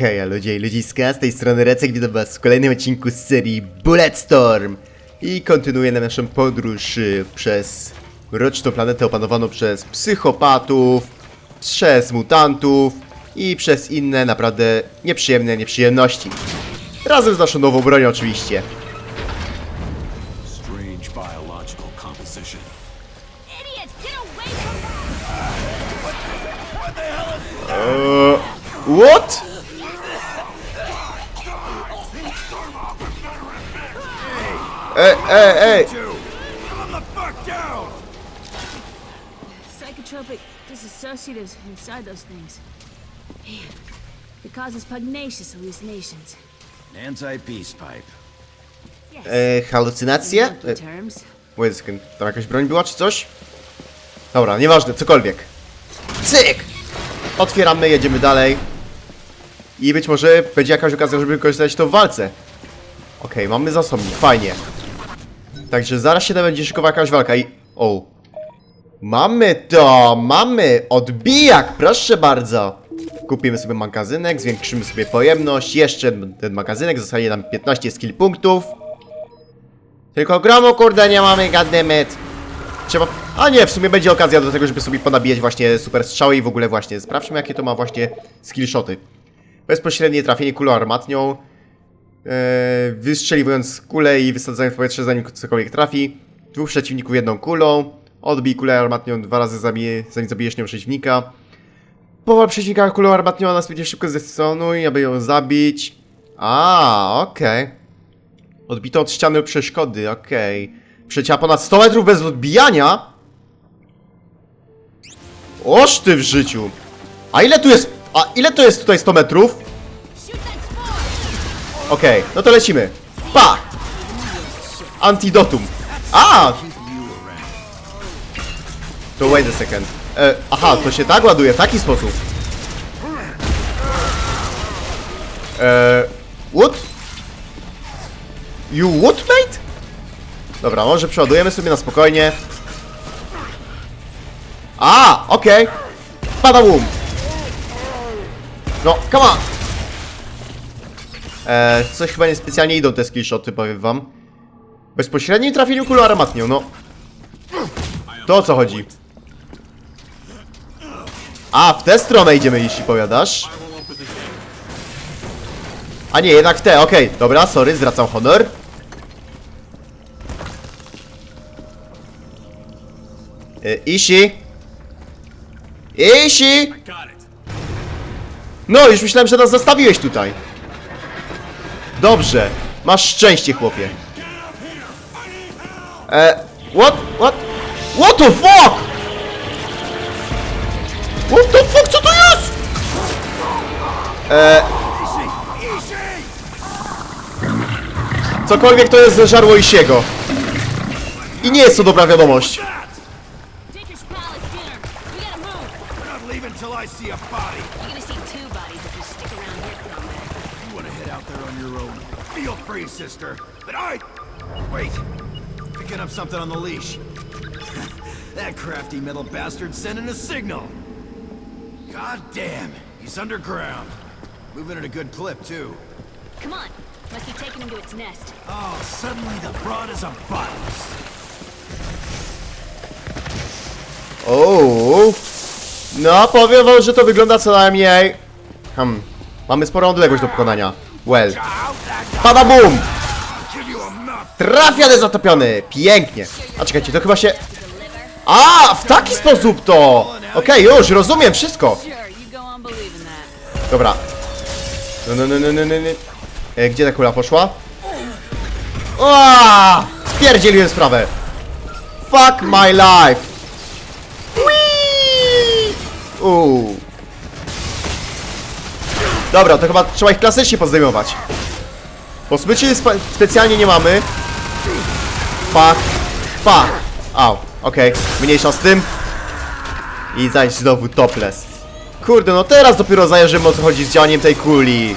Hej, ludzie i ludziska, z tej strony Recek, witam was w kolejnym odcinku z serii Bulletstorm i kontynuujemy naszą podróż y, przez mroczną planetę opanowaną przez psychopatów, przez mutantów i przez inne naprawdę nieprzyjemne nieprzyjemności. Razem z naszą nową bronią oczywiście. What? Ej, ej, ej! The! Psychotropic disassociatives inside those things. Man, it causes pugnacious hallucinations. Anti-peace pipe. Yes. E, halucynacje? E, wait a second, tam jakaś broń była czy coś? Dobra, nieważne, cokolwiek. Cyk! Otwieramy, jedziemy dalej. I być może będzie jakaś okazja, żeby wykorzystać to w walce. Okej, mamy zasobnik, fajnie. Także zaraz się będzie szykowała jakaś walka i... O! Mamy to! Mamy! Odbijak! Proszę bardzo! Kupimy sobie magazynek, zwiększymy sobie pojemność. Jeszcze ten magazynek zostanie nam 15 skill punktów. Tylko gromu kurde nie mamy, goddammit. Trzeba... A nie, w sumie będzie okazja do tego, żeby sobie ponabijać właśnie super strzały i w ogóle właśnie sprawdźmy jakie to ma właśnie skillshoty. Bezpośrednie trafienie kulą armatnią. Eee, wystrzeliwując kulę i wysadzając powietrze zanim cokolwiek trafi. Dwóch przeciwników jedną kulą. Odbij kulę armatnią dwa razy zabije, zanim zabijesz nią przeciwnika. Powal przeciwnika kulą armatnią, a następnie szybko zdestonuj, aby ją zabić. A, okej. Odbito od ściany przeszkody, okej. Przecięła ponad 100 metrów bez odbijania? Oż ty w życiu! A ile tu jest... A ile to jest tutaj 100 metrów? Okej, no to lecimy. Pa! Antidotum. A! To wait a second. E, aha, to się tak ładuje, w taki sposób. E, what? You what, mate? Dobra, może przeładujemy sobie na spokojnie. A, okej. Pada boom. No, come on. E, coś chyba niespecjalnie idą te skillshoty, powiem wam. Bezpośrednim trafieniu kulą armatnią, no. To o co chodzi? A, w tę stronę idziemy, jeśli powiadasz. A nie, jednak w tę, okej. Dobra, sorry, zwracam honor. E, Ishi. Ishi! No, już myślałem, że nas zostawiłeś tutaj. Dobrze. Masz szczęście, chłopie. E, what? What? What the fuck? What the fuck? Co to jest? E, cokolwiek to jest zeżarło Isiego. I nie jest to dobra wiadomość. Sister. But I... Wait. Picking up something on the leash. that crafty metal bastard sending a signal. God damn. He's underground. Moving at a good clip, too. Come on. Must be taking him to its nest. Oh, suddenly the broad is a botanist. Oh. No, powiem wam, że to wygląda co najmniej... Hmm, mamy sporą odległość do pokonania. Well. Pada boom! Give you a mouth. Trafia zatopiony! Pięknie! A czekajcie, to chyba się... A, w taki sposób to! Okej, już, rozumiem wszystko! Dobra. No, no, no, no, no, no, no. E, gdzie ta kula poszła? Aaaa! Spierdzieliłem sprawę! Fuck my life! Uuu. Dobra, to chyba trzeba ich klasycznie pozdejmować. Spe specjalnie nie mamy. Fuck. Fuck. Au. Okej. Mniejsza z tym. I zaś znowu topless. Kurde, no teraz dopiero zajarzymy o co chodzi z działaniem tej kuli.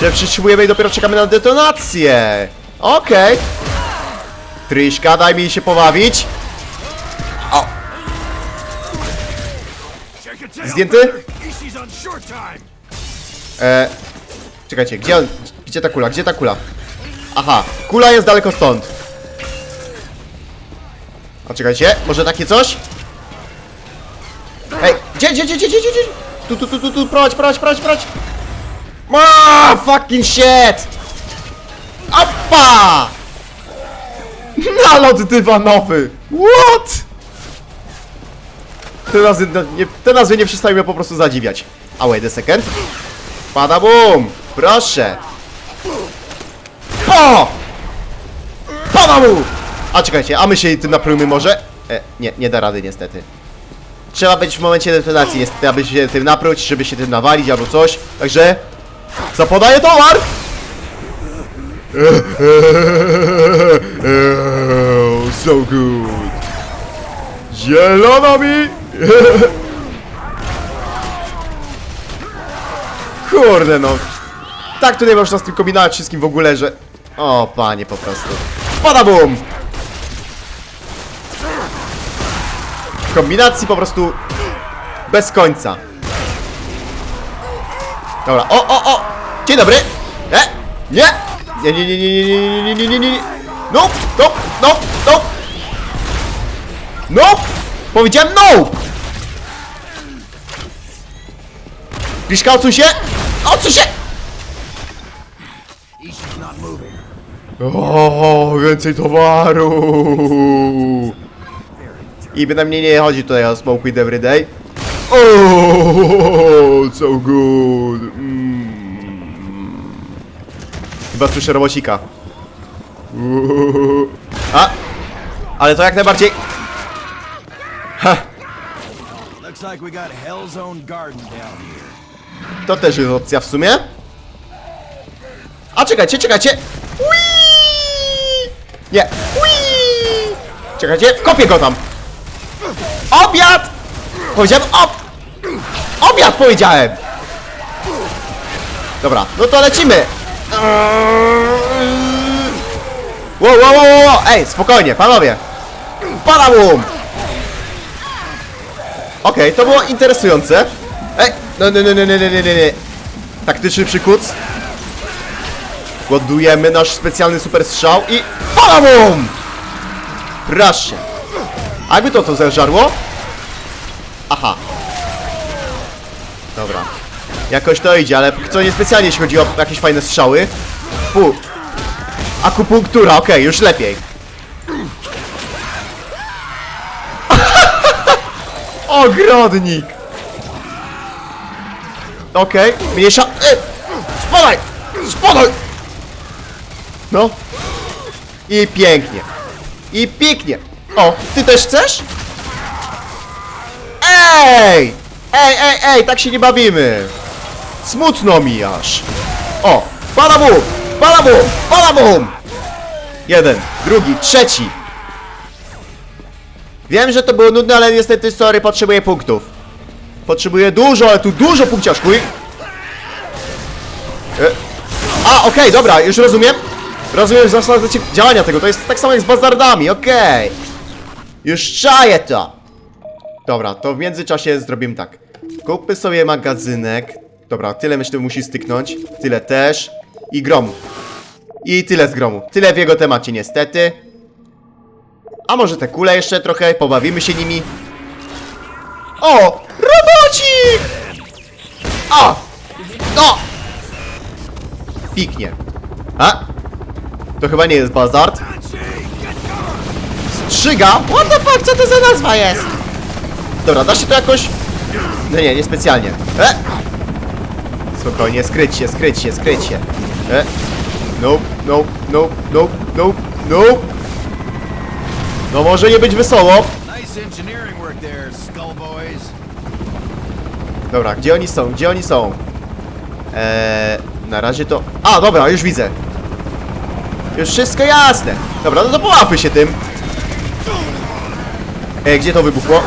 Że przytrzymujemy i dopiero czekamy na detonację. Okej. Tryśka, daj mi się pobawić. O. Zdjęty? E, Czekajcie, gdzie on, gdzie ta kula, gdzie ta kula? Aha, kula jest daleko stąd. A czekajcie, może takie coś? Ej, gdzie, gdzie, gdzie, gdzie, gdzie? Tu, tu, tu, tu, tu, prowadź, prowadź, prowadź, prowadź. Ma, fucking shit! Opa! Nalot dywanowy! What? Te nazwy, no, nie, te nazwy nie przestają mnie po prostu zadziwiać. A wait a second. Pada boom! Proszę! O! Pada boom! A czekajcie, a my się tym naprójmy może? E, nie, nie da rady niestety. Trzeba być w momencie detonacji niestety, aby się tym napróć, żeby się tym nawalić albo coś. Także... Zapodaję towar! So good. Zielona mi! Kurde no. Tak tutaj można z tym kombinować wszystkim w ogóle, że... O, panie po prostu. Pada bum! Kombinacji po prostu... Bez końca. Dobra, o, o, o! Dzień dobry! E! Nie! Nie, nie, nie, nie, nie, nie, nie, nie, nie, nie, nie. No, no, no, no! No! Powiedziałem no! Piszka, odsuń się! Odsuń się! Ishi's not moving. O, więcej towaru! I bynajmniej nie chodzi tutaj o smoke with every day. O, so good! Mm. Chyba słyszę robocika. Uuu. A! Ale to jak najbardziej... Ha! To też jest opcja w sumie. A czekajcie, czekajcie! Whee! Nie! Whee! Czekajcie, kopię go tam! Obiad! Powiedziałem ob... Obiad powiedziałem! Dobra, no to lecimy! Wow, wow, wow, wow! Ej, spokojnie, panowie! Padabum! Okej, to było interesujące. Ej, no, no, no, no, no, no, no, no, no. Taktyczny przykuc. Ładujemy nasz specjalny super strzał i... PALABUM! Proszę. A jakby to to zeżarło? Aha. Dobra. Jakoś to idzie, ale co niespecjalnie jeśli chodzi o jakieś fajne strzały. Pu. Akupunktura, okej, już lepiej. Ogrodnik! Okej, mniejsza... E! Spadaj! Spadaj! No. I pięknie. I pięknie. O, ty też chcesz? Ej! Ej, ej, ej, tak się nie bawimy. Smutno mi aż. O, balabum! Balabum! Balabum! Jeden, drugi, trzeci. Wiem, że to było nudne, ale niestety, sorry, potrzebuję punktów. Potrzebuję dużo, ale tu dużo punkciaszku i... E. A, okej, dobra, już rozumiem. Rozumiem zasadę działania tego, to jest tak samo jak z bazardami, okej. Już czaję to. Dobra, to w międzyczasie zrobimy tak. Kupmy sobie magazynek. Dobra, tyle myślę musi styknąć. Tyle też. I gromu. I tyle z gromu. Tyle w jego temacie niestety. A może te kule jeszcze trochę, pobawimy się nimi. O! Robocik! O! O! Piknie. A? To chyba nie jest bazard. Strzyga? What the fuck, co to za nazwa jest? Dobra, da się to jakoś... No nie, niespecjalnie. E! Spokojnie, skryć się, skryć się, skryć się. E! Nope, nope, nope, nope, nope, nope. No może nie być wesoło. Dobra, gdzie oni są? Gdzie oni są? Eee, na razie to... A, dobra, już widzę. Już wszystko jasne. Dobra, no to połapy się tym. Ej, gdzie to wybuchło?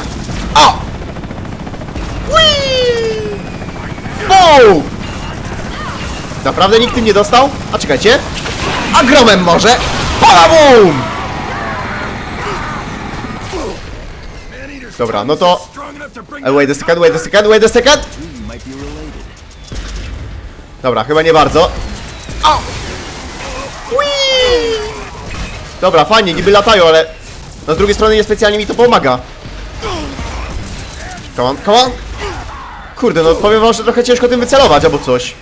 O! Wow! Naprawdę nikt tym nie dostał? A czekajcie. A gromem może? Palabum! Dobra, no to... Uh, wait a second, wait a second, wait a second! Dobra, chyba nie bardzo. O! Dobra, fajnie, niby latają, ale no z drugiej strony niespecjalnie mi to pomaga. Come on, come on! Kurde, no powiem wam, że trochę ciężko tym wycelować albo coś.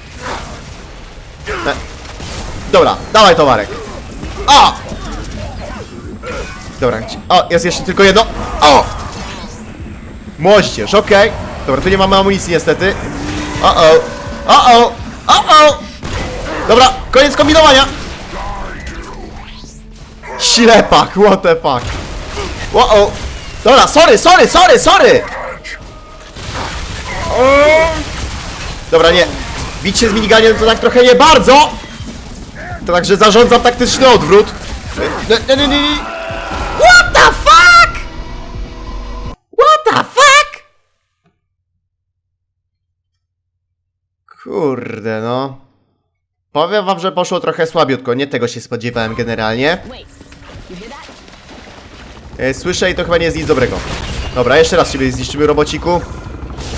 E. Dobra, dawaj towarek. O! Dobra, o, jest jeszcze tylko jedno. O! Moździerz, okej. Dobra, tu nie mamy amunicji niestety. O o, o o, o o. Dobra, koniec kombinowania. Ślepak, what the fuck. O o. Dobra, sorry, sorry, sorry, sorry. Dobra, nie. Bić się z miniganiem to tak trochę nie bardzo. To także zarządzam taktyczny odwrót. Nie, nie, nie. nie. What the fuck? What the fuck? Kurde, no. Powiem wam, że poszło trochę słabiutko. Nie tego się spodziewałem generalnie. E, Słyszę i to chyba nie jest nic dobrego. Dobra, jeszcze raz ciebie zniszczymy, robociku.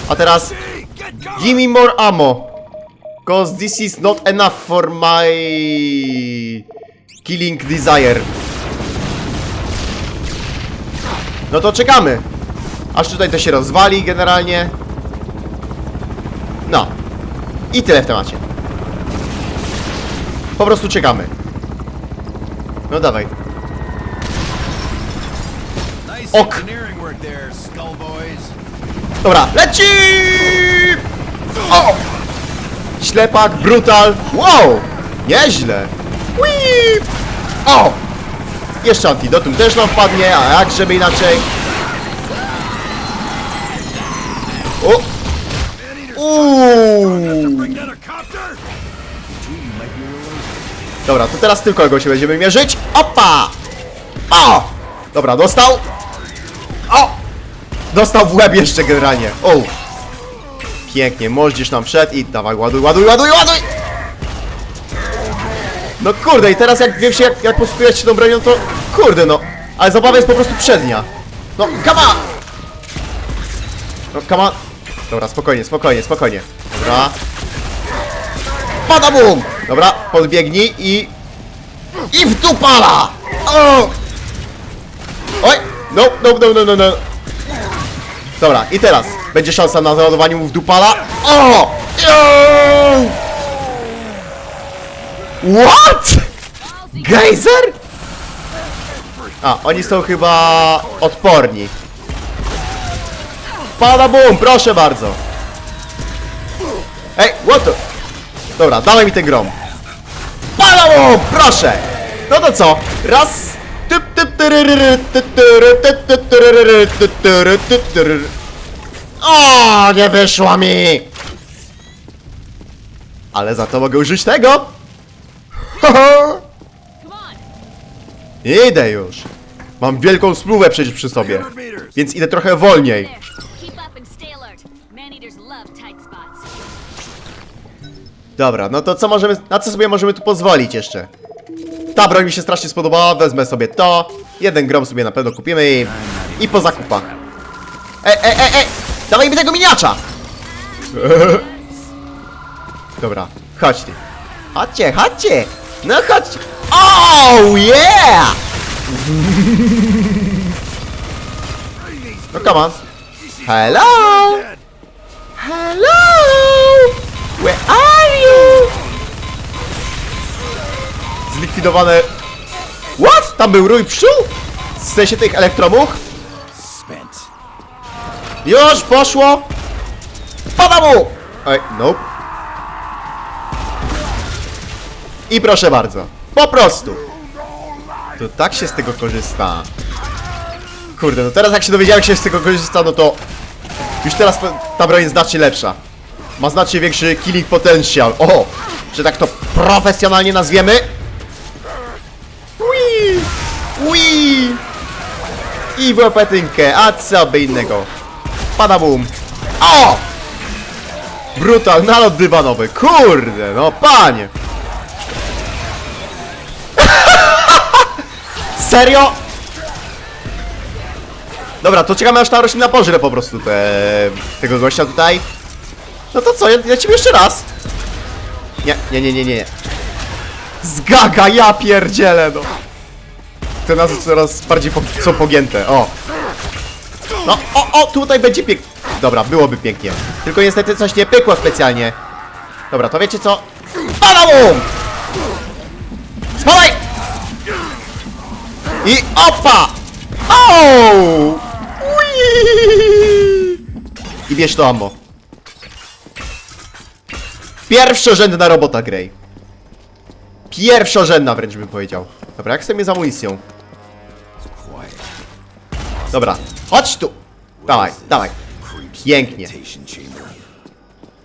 A teraz... Give me more ammo. Cause this is not enough for my... Killing desire. No to czekamy. Aż tutaj to się rozwali generalnie. No. I tyle w temacie. Po prostu czekamy. No dawaj. Ok. Dobra, leci! O! Ślepak, brutal. Wow! Nieźle. O! Jeszcze antidotum też nam wpadnie, a jak żeby inaczej. O! Uuu! Dobra, to teraz tylko go się będziemy mierzyć. Opa! O! Dobra, dostał. Dostał w łeb jeszcze generalnie. O! Pięknie, moździerz nam wszedł i dawaj, ładuj, ładuj, ładuj, ładuj! No kurde, i teraz jak wiem się, jak, jak posługiwać się tą bronią, to kurde no. Ale zabawa jest po prostu przednia. No, come on! No, come on. Dobra, spokojnie, spokojnie, spokojnie. Dobra. Pada bum! Dobra, podbiegnij i... I w dupala! O! Oj! No, no, no, no, no, no. Dobra, i teraz będzie szansa na załadowanie mu w dupala. O! What? Gejzer? A, oni są chyba odporni. Pada bum, proszę bardzo. Ej, what the... Dobra, dawaj mi ten grom. Palało! Proszę! No to co? Raz. O, nie wyszło mi! Ale za to mogę użyć tego! Idę już. Mam wielką spluwę przecież przy sobie. Więc idę trochę wolniej. Dobra, no to co możemy, na co sobie możemy tu pozwolić jeszcze? Ta broń mi się strasznie spodobała, wezmę sobie to. Jeden grom sobie na pewno kupimy i, i po zakupach. Ej, ej, ej, ej! Dawaj mi tego miniacza! Dobra, chodź ty. Chodźcie, chodźcie! No chodźcie! Oh yeah! No come on. Hello! Hello! Where are you? Zlikwidowane... What? Tam był rój pszczół? W sensie tych elektromuch? Spent. Już poszło! Pada mu! Ej, nope. I proszę bardzo. Po prostu. To tak się z tego korzysta. Kurde, no teraz jak się dowiedziałem, jak się z tego korzysta, no to... Już teraz ta, ta broń jest znacznie lepsza. Ma znacznie większy killing potential. O! Że tak to profesjonalnie nazwiemy. I w łepetynkę, a co by innego. Pada boom. O! Brutal, nalot dywanowy. Kurde, no panie. Serio? Dobra, to czekamy aż ta roślina pożre po prostu te, tego gościa tutaj. No to co, ja, ja jeszcze raz. Nie, nie, nie, nie, nie. Zgaga, ja pierdzielę, no. Te nazwy coraz bardziej po, są pogięte, o. No, o, o, tutaj będzie pięknie. Dobra, byłoby pięknie. Tylko niestety coś nie pykło specjalnie. Dobra, to wiecie co? Badabum! Spadaj! I opa! O! Ui! I bierz to ammo. Pierwszorzędna robota, Grey. Pierwszorzędna wręcz bym powiedział. Dobra, jak z amunicją? Dobra, chodź tu! Dawaj, dawaj. Pięknie. Meditation chamber.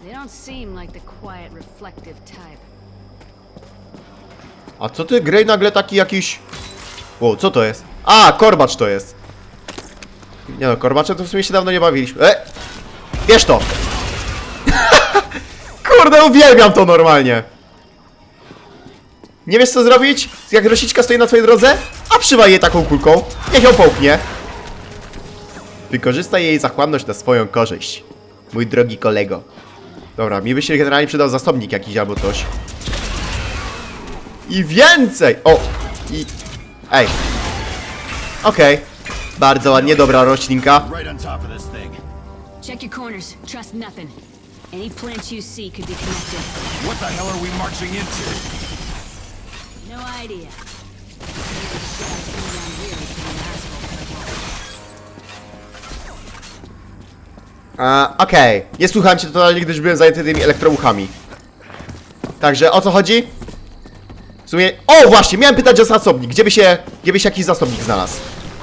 They don't seem like the quiet, reflective type. A co ty, Grey, nagle taki jakiś... Wow, co to jest? A, korbacz to jest. Nie no, korbaczem to w sumie się dawno nie bawiliśmy. E! Bierz to! Kurde, uwielbiam to normalnie! Nie wiesz co zrobić? Jak rosiczka stoi na twojej drodze? A przywaj jej taką kulką. Niech ją połknie. Wykorzystaj jej zachłanność na swoją korzyść. Mój drogi kolego. Dobra, mi by się generalnie przydał zasobnik jakiś albo coś. I więcej! O! I... Ej. Okej. Bardzo ładnie, dobra roślinka. Right on top of this thing. Check your corners. Trust nothing. Any plants you see could be connected. What the hell are we marching into? No idea. A, Okej. Nie słuchałem cię totalnie, gdyż byłem zajęty tymi elektrouchami. Także o co chodzi? W sumie... O, właśnie! Miałem pytać o zasobnik. Gdzie by się... Gdzie by się jakiś zasobnik znalazł?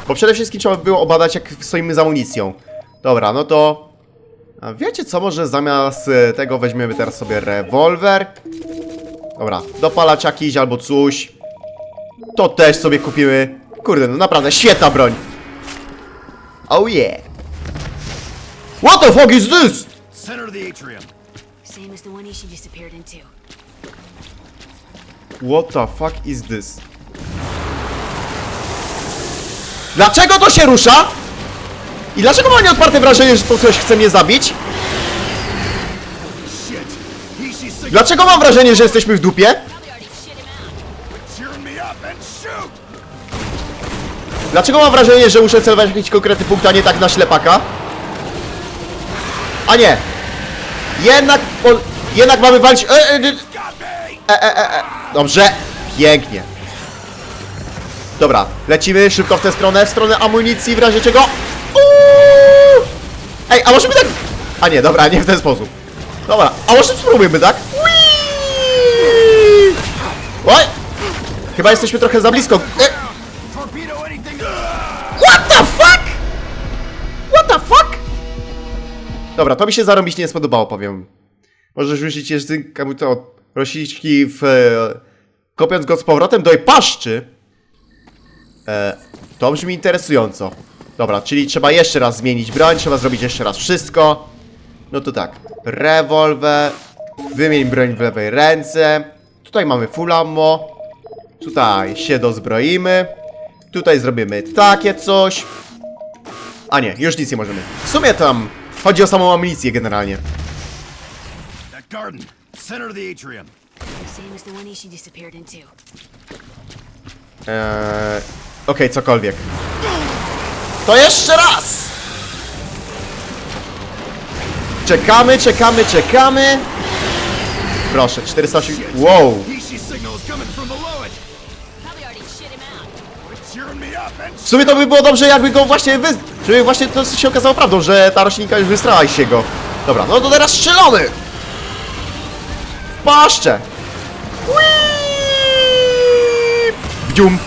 Bo przede wszystkim trzeba by było obadać, jak stoimy z amunicją. Dobra, no to... A wiecie co? Może zamiast e, tego weźmiemy teraz sobie rewolwer. Dobra, dopalacz jakiś albo coś. To też sobie kupimy. Kurde, no naprawdę świetna broń. Oh yeah. What the fuck is this? Center of the atrium. Same as the one Ishi disappeared into. What the fuck is this? Dlaczego to się rusza? I dlaczego mam nieodparte wrażenie, że to coś chce mnie zabić? Dlaczego mam wrażenie, że jesteśmy w dupie? Dlaczego mam wrażenie, że muszę celować jakiś konkretny punkt, a nie tak na ślepaka? A nie! Jednak... Jednak mamy walczyć... E, e, e, Got me. Dobrze, pięknie. Dobra, lecimy szybko w tę stronę, w stronę amunicji, w razie czego... Uuu! Ej, a może my tak... A nie, dobra, nie w ten sposób. Dobra, a może spróbujmy, tak? Oj! Chyba jesteśmy trochę za blisko. E, what the Dobra, to mi się zarąbiście nie spodobało, powiem. Możesz rzucić jeszcze to rośliczki w... E, kopiąc go z powrotem do jej paszczy. E, to brzmi interesująco. Dobra, czyli trzeba jeszcze raz zmienić broń, trzeba zrobić jeszcze raz wszystko. No to tak, rewolwer, wymień broń w lewej ręce. Tutaj mamy full ammo. Tutaj się dozbroimy. Tutaj zrobimy takie coś. A nie, już nic nie możemy. W sumie tam chodzi o samą amunicję generalnie. That garden. Center of the atrium. Same as the one Ishi disappeared into. Eee, Okej, cokolwiek. To jeszcze raz! Czekamy, czekamy, czekamy. Proszę, 408. Wow! Ishi's signal is coming from below it. Probably already shit him out. It's cheering me up and W sumie to by było dobrze, jakby go właśnie wy... Żeby właśnie to się okazało prawdą, że ta roślinka już wystrała się go. Dobra, no to teraz strzelamy! W paszczę! Whee! W dzium!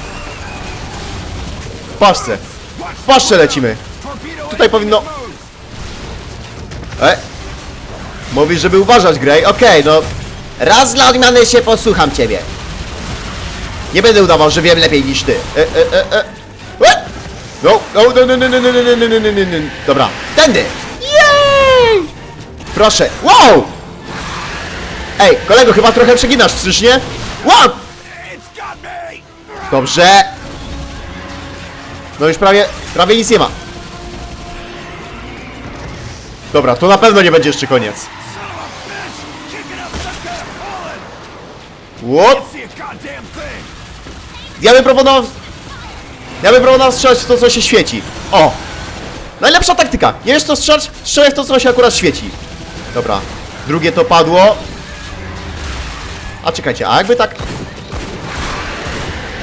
W paszczę! W paszczę lecimy! Tutaj powinno... E? Mówisz, żeby uważać, Grey? Okej, no... Raz dla odmiany się posłucham ciebie. Nie będę udawał, że wiem lepiej niż ty. E, e, e. E! No, no, no, no, no, no, no, no, no, no, no, no, no. Dobra, tędy! Jej! Proszę, wow! Ej, kolego, chyba trochę przeginasz, czyż nie? Wow! Dobrze. No już prawie, prawie nic nie ma. Dobra, to na pewno nie będzie jeszcze koniec. What? Ja bym proponował... Ja bym proponował strzelać w to, co się świeci. O! Najlepsza taktyka. Nie wiesz co strzelać? W to, co się akurat świeci. Dobra. Drugie to padło. A czekajcie, a jakby tak...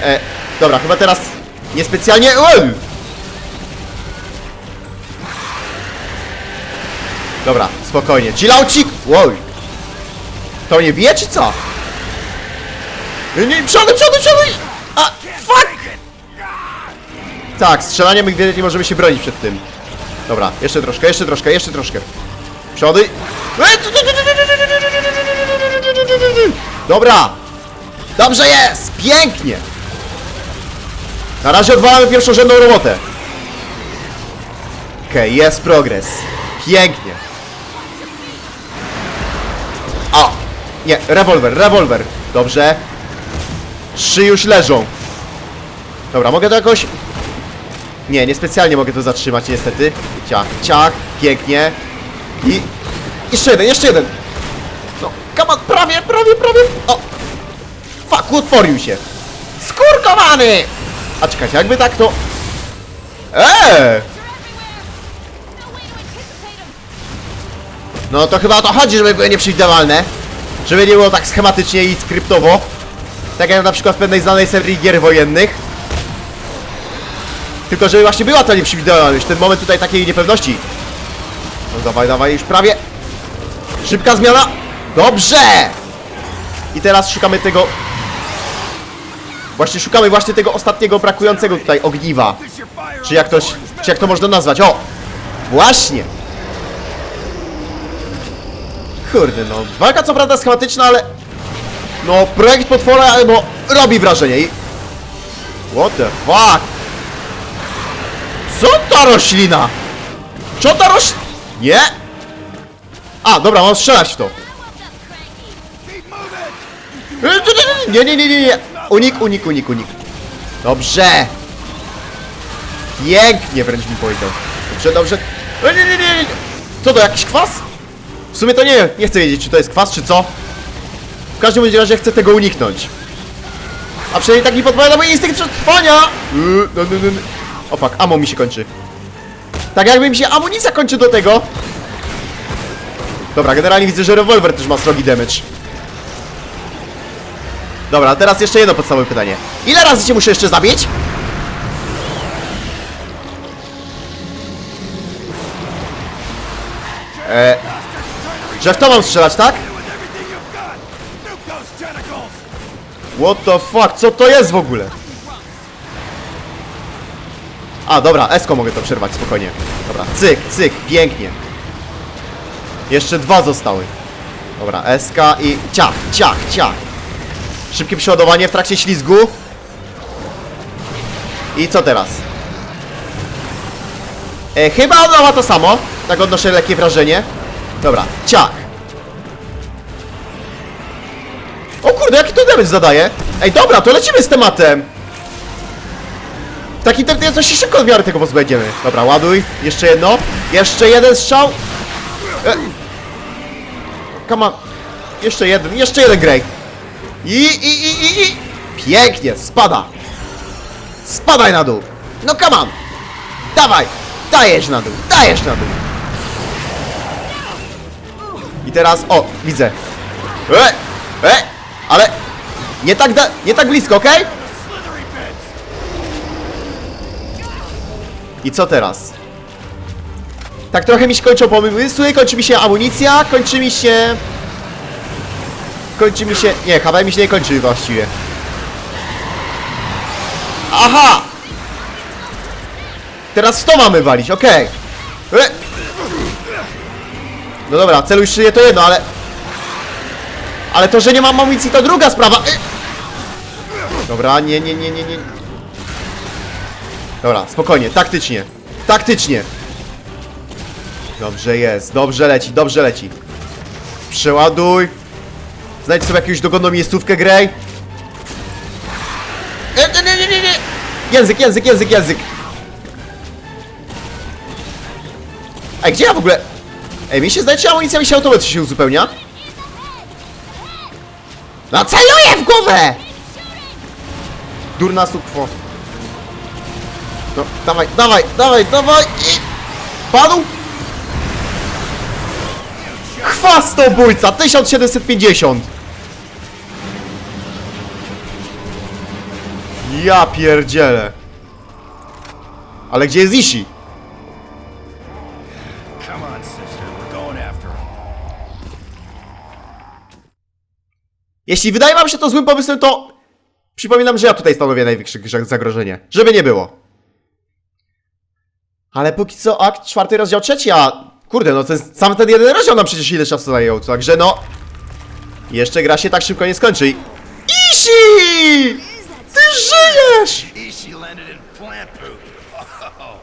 E, dobra, chyba teraz niespecjalnie... Oj! Dobra, spokojnie. Chillaucik! Wow! To mnie bije, czy co? Nie, nie, przodem, przodem! A, fuck! Tak, strzelaniem ewidentnie możemy się bronić przed tym. Dobra, jeszcze troszkę, jeszcze troszkę, jeszcze troszkę. Przody. Dobra! Dobrze jest! Pięknie! Na razie odwalamy pierwszorzędną robotę. Okej, jest progres. Pięknie. O! Nie, rewolwer, rewolwer. Dobrze. Trzy już leżą. Dobra, mogę to jakoś... Nie, niespecjalnie mogę to zatrzymać niestety. Ciach, ciach, pięknie. I... Jeszcze jeden, jeszcze jeden. No, come on, prawie, prawie, prawie. O! Fuck, utworzył się. Skurkowany! A czekajcie, jakby tak to... Eee! No to chyba o to chodzi, żeby były nieprzewidywalne. Żeby nie było tak schematycznie i skryptowo. Tak jak na przykład w pewnej znanej serii gier wojennych. Tylko żeby właśnie była to nieprzewidywalność, ten moment tutaj takiej niepewności. No dawaj, dawaj, już prawie. Szybka zmiana. Dobrze! I teraz szukamy tego... Właśnie szukamy właśnie tego ostatniego brakującego tutaj ogniwa. Czy jak, to, czy jak to można nazwać? O! Właśnie! Kurde no, walka co prawda schematyczna, ale... No, projekt potwora albo robi wrażenie i... What the fuck? Co ta roślina? Co ta roś... Nie? A, dobra, mam strzelać w to. Nie, nie, nie, nie, nie. Unik, unik, unik, unik. Dobrze. Pięknie wręcz mi powiedział. Dobrze, dobrze. Nie, nie, nie, nie. Co to, jakiś kwas? W sumie to nie, nie chcę wiedzieć, czy to jest kwas, czy co. W każdym razie chcę tego uniknąć. A przynajmniej tak mi podpowiada mój instynkt przetrwania. Yy, no, no, no, no. O fuck, ammo mi się kończy. Tak jakby mi się amunicja kończy do tego. Dobra, generalnie widzę, że rewolwer też ma srogi damage. Dobra, teraz jeszcze jedno podstawowe pytanie. Ile razy cię muszę jeszcze zabić? E, że w to mam strzelać, tak? What the fuck, co to jest w ogóle? A, dobra, Esko mogę to przerwać spokojnie. Dobra, cyk, cyk, pięknie. Jeszcze dwa zostały. Dobra, Eska i ciach, ciach, ciach. Szybkie przeładowanie w trakcie ślizgu. I co teraz? E, chyba ona ma to samo. Tak odnoszę lekkie wrażenie. Dobra, ciach. O kurde, jaki to damage zadaje? Ej, dobra, to lecimy z tematem. W takim tempie coś się szybko od miary tego pozbędziemy. Dobra, ładuj. Jeszcze jedno. Jeszcze jeden strzał. E. Come on. Jeszcze jeden, jeszcze jeden Grey. I, i, i, i, i. Pięknie, spada. Spadaj na dół. No come on. Dawaj. Dajesz na dół, dajesz na dół. I teraz, o, widzę. E, e, ale nie tak, da, nie tak blisko, okej? Slithery I co teraz? Tak trochę mi się kończą pomysły, kończy mi się amunicja, kończy mi się... Kończy mi się... Nie, HW mi się nie kończy właściwie. Aha! Teraz w to mamy walić, okej. E! No dobra, celuj szyję to jedno, ale... Ale to, że nie mam amunicji to druga sprawa. E! Dobra, nie, nie, nie, nie, nie. Dobra, spokojnie, taktycznie. Taktycznie. Dobrze jest, dobrze leci, dobrze leci. Przeładuj. Znajdź sobie jakąś dogodną miejscówkę, Grey. Język, język, język, język. Ej, gdzie ja w ogóle... Ej, mi się zdaje, czy amunicja mi się automatycznie się uzupełnia? No celuję w głowę! Durna sukwo. No, dawaj, dawaj, dawaj, dawaj i... Padł? Chwastobójca, 1750! Ja pierdzielę. Ale gdzie jest Ishi? Jeśli wydaje wam się to złym pomysłem, to przypominam, że ja tutaj stanowię największe zagrożenie. Żeby nie było. Ale póki co akt czwarty, rozdział trzeci, a kurde, no ten, sam ten jeden rozdział nam przecież ile czasu zajął, także no... Jeszcze gra się tak szybko nie skończy. i- Ishi! Ty żyjesz! Ishi landed in plant poop.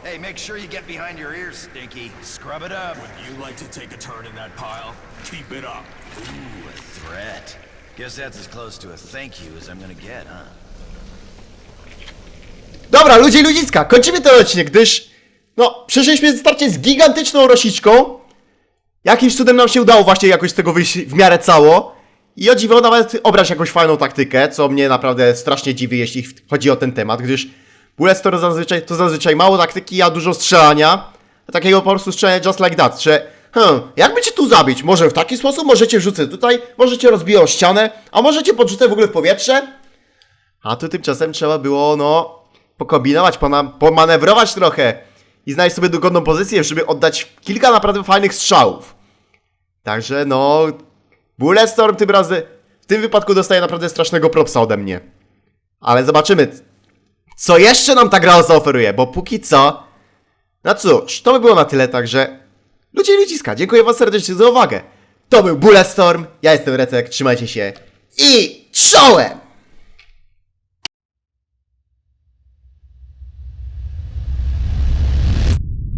Hey, make sure you get behind your ears, Stinky. Scrub it up. You like to take a turn in that pile? Keep it up. Ooh, a threat. Guess that's as close to a thank you as I'm gonna get, huh? Dobra, ludzie i ludziska, kończymy ten odcinek, gdyż... No, przeszliśmy starcie z gigantyczną rosiczką. Jakimś cudem nam się udało właśnie jakoś z tego wyjść w miarę cało. I o dziwo nawet obrać jakąś fajną taktykę, co mnie naprawdę strasznie dziwi, jeśli chodzi o ten temat, gdyż Bullets to zazwyczaj, to zazwyczaj mało taktyki, a dużo strzelania. Takiego po prostu strzelania just like that, że hmm, jakby cię tu zabić? Może w taki sposób, możecie wrzucę tutaj, możecie rozbiję o ścianę, a możecie podrzucę w ogóle w powietrze? A tu tymczasem trzeba było, no, pokombinować, pana, pomanewrować trochę i znaleźć sobie dogodną pozycję, żeby oddać kilka naprawdę fajnych strzałów. Także, no, Bulletstorm tym razem, w tym wypadku dostaje naprawdę strasznego propsa ode mnie. Ale zobaczymy, co jeszcze nam ta gra zaoferuje, bo póki co... No cóż, to by było na tyle, także... Ludzie i ludziska, dziękuję wam serdecznie za uwagę. To był Bulletstorm, ja jestem Recek, trzymajcie się i czołem!